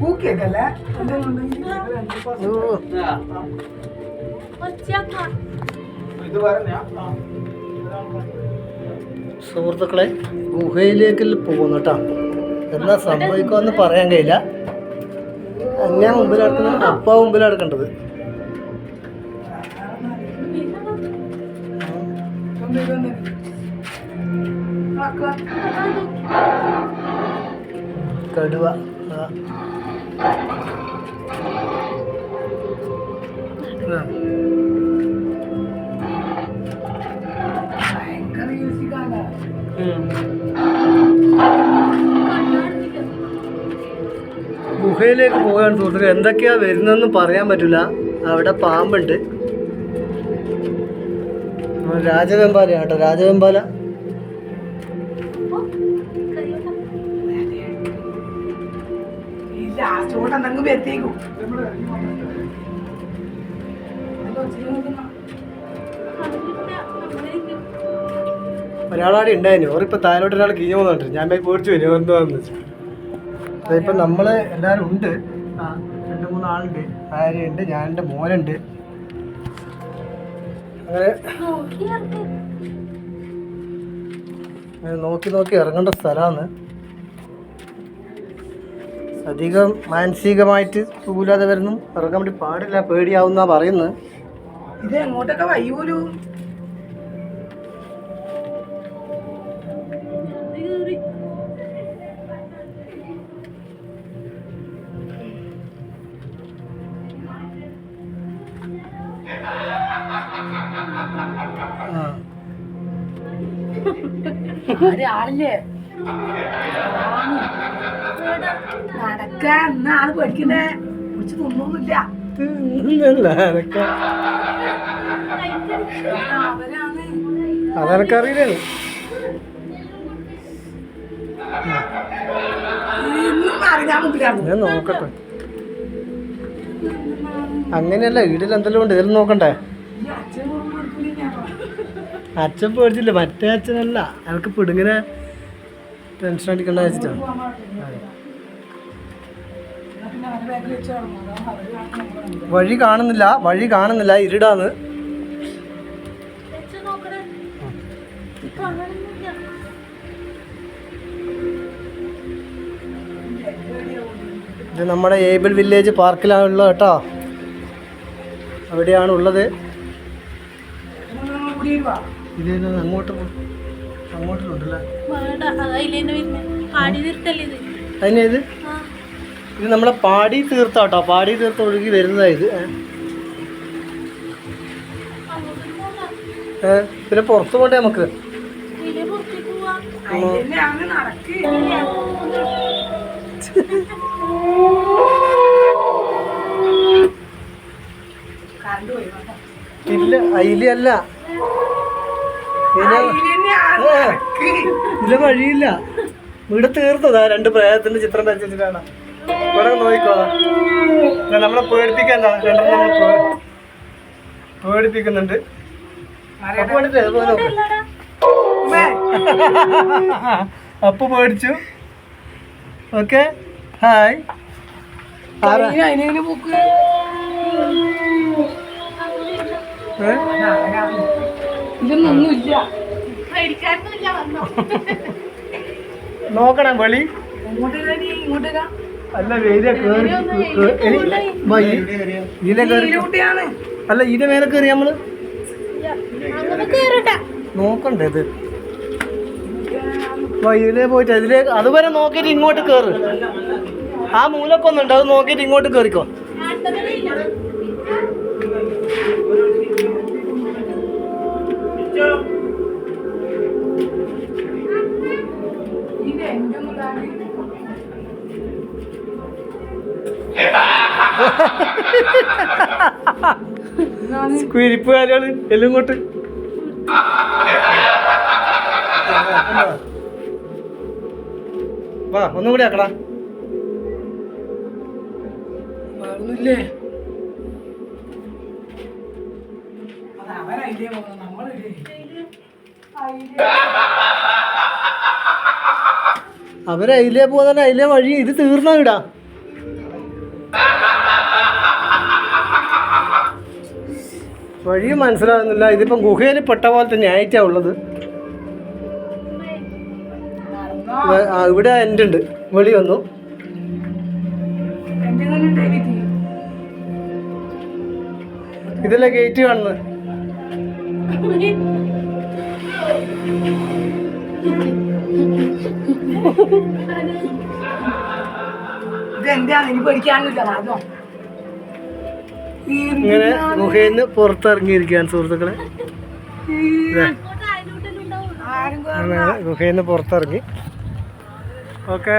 കൂക്കിയൊക്കെയല്ലേ സുഹൃത്തുക്കളെ ഗുഹയിലേക്ക് പോകുന്നു കേട്ടോ. എന്താ സംഭവിക്കുമെന്ന് പറയാൻ കഴിയില്ല. ഞാൻ മുമ്പിൽ നടക്കുന്നത് അപ്പ മുമ്പിൽ നടക്കേണ്ടത് Thank ആ. ഉം. ഗുഹയിലേക്ക് പോകാൻ സുഹൃത്തുക്കൾ എന്തൊക്കെയാ വരുന്നതെന്ന് പറയാൻ പറ്റില്ല അവിടെ പാമ്പുണ്ട്. രാജവെമ്പാലയാട്ടോ കേട്ടോ. രാജവെമ്പാല കൂടെ എന്തെങ്കിലും വരുത്തേക്കും ഒരാളാടെ ഉണ്ടായിരുന്നു ഓറിപ്പോ താഴോട്ട് ഒരാൾ കീഞ്ഞു പോകുന്നുണ്ട് ഞാൻ പോയി പേടിച്ചു വരും. എന്താന്ന് വെച്ചു ഇപ്പൊ നമ്മൾ എല്ലാരും ഉണ്ട്. രണ്ടു മൂന്ന് ആളുണ്ട്. ഭാര്യയുണ്ട് ഞാനുണ്ട് മോനുണ്ട്. അങ്ങനെ അങ്ങനെ നോക്കി നോക്കി ഇറങ്ങേണ്ട സ്ഥലമാണ് അധികം മാനസികമായിട്ട് സുഖമില്ലാതെ വരുന്നു. ഇറങ്ങാൻ വേണ്ടി പാടില്ല പേടിയാവുന്ന പറയുന്നത്. ഇത് എങ്ങോട്ടൊക്കെ വയ്യൂലു ആ. ആളില്ലേ നടക്ക എന്ന ആൾ പേടിക്കണ്ടേ? കുറിച്ച് തിന്നൊന്നുമില്ല. ഇല്ല അതൊക്കെ. അവരാണ്. അതെനക്കറിയില്ലേ ഇന്നും അറിയാൻ മുമ്പിലാണ്. ഞാൻ നോക്കട്ടെ. അങ്ങനെയല്ല വീട്ടിൽ എന്തെല്ലാം ഉണ്ട്? ഇതിൽ നോക്കണ്ടേ? അച്ഛൻ പേടിച്ചില്ല മറ്റേ അച്ഛനല്ല. അയാൾക്ക് പിടുങ്ങനെ ടെൻഷൻ അടിക്കണ്ട വെച്ചിട്ടാണ് വഴി കാണുന്നില്ല വഴി കാണുന്നില്ല ഇരുടാന്ന്. ഇത് നമ്മുടെ ഏബിൾ വില്ലേജ് പാർക്കിലാണുള്ളത് കേട്ടോ. അവിടെയാണ് ഉള്ളത് അങ്ങോട്ട് അങ്ങോട്ടുണ്ടല്ലേ അതിനേത് ഇത് നമ്മളെ പാടി തീർത്താട്ടോ. പാടി തീർത്ത് ഒഴുകി വരുന്നതായത് പിന്നെ പുറത്തു പോട്ടെ നമുക്ക്. ഇല്ല അയില അല്ല. ഇതിലെ വഴിയില്ല. ഇവിടെ തീർത്തതാ രണ്ട് പ്രേതത്തിന്റെ ചിത്രം വരച്ചിട്ടാണ് ഇവിടെ നോക്കിക്കോളാം നമ്മളെ പേടിപ്പിക്കാൻ രണ്ടെണ്ണം പേടിപ്പിക്കുന്നുണ്ട്. അപ്പൊ പേടിച്ചു. ഓക്കെ? ഹായ്. ഇതൊന്നൊന്നുമില്ല നോക്കണം വെളി. ഇങ്ങോട്ട് നീ ഇങ്ങോട്ട് അല്ല വെയില കേറി ഇതിലെ കുട്ടിയാണ് അല്ല ഇതിന്റെ മേലെ കയറി നമ്മൾ? നോക്കണ്ടേ ഇത്? ഇതിലേ പോയിട്ട് ഇതിലേ അതുവരെ നോക്കിയിട്ട് ഇങ്ങോട്ട് കേറ്. ആ മൂലക്കൊന്നുണ്ട് അത് നോക്കിയിട്ട് ഇങ്ങോട്ട് കേറിക്കോ. കുരിപ്പുകാരികൾ എല്ലാം ഇങ്ങോട്ട്. വാ ഒന്നും കൂടി ആക്കടാ. വേറൊന്നുമില്ലേ അത് അവരയിലേ പോകുന്ന അതിലേ വഴി ഇത് തീർന്നാ ഇടാ. വഴി മനസ്സിലാകുന്നില്ല. ഇതിപ്പം ഗുഹയിൽ പെട്ട പോലെ പോലത്തെ ആയിട്ടാ ഉള്ളത്. ഇവിടെ എന്റെ ഉണ്ട്. വെളി വന്നു. ഇതല്ലേ തന്നെ ഗേറ്റ് കാണുന്നത്. ഇത് ഇനി പഠിക്കാനില്ല നടന്നോ. ഇങ്ങനെ ഗുഹയിൽ നിന്ന് പുറത്തിറങ്ങിയിരിക്കുകയാണ് സുഹൃത്തുക്കളെ. അങ്ങനെ ഗുഹയിൽ നിന്ന് പുറത്തിറങ്ങി. ഓക്കെ.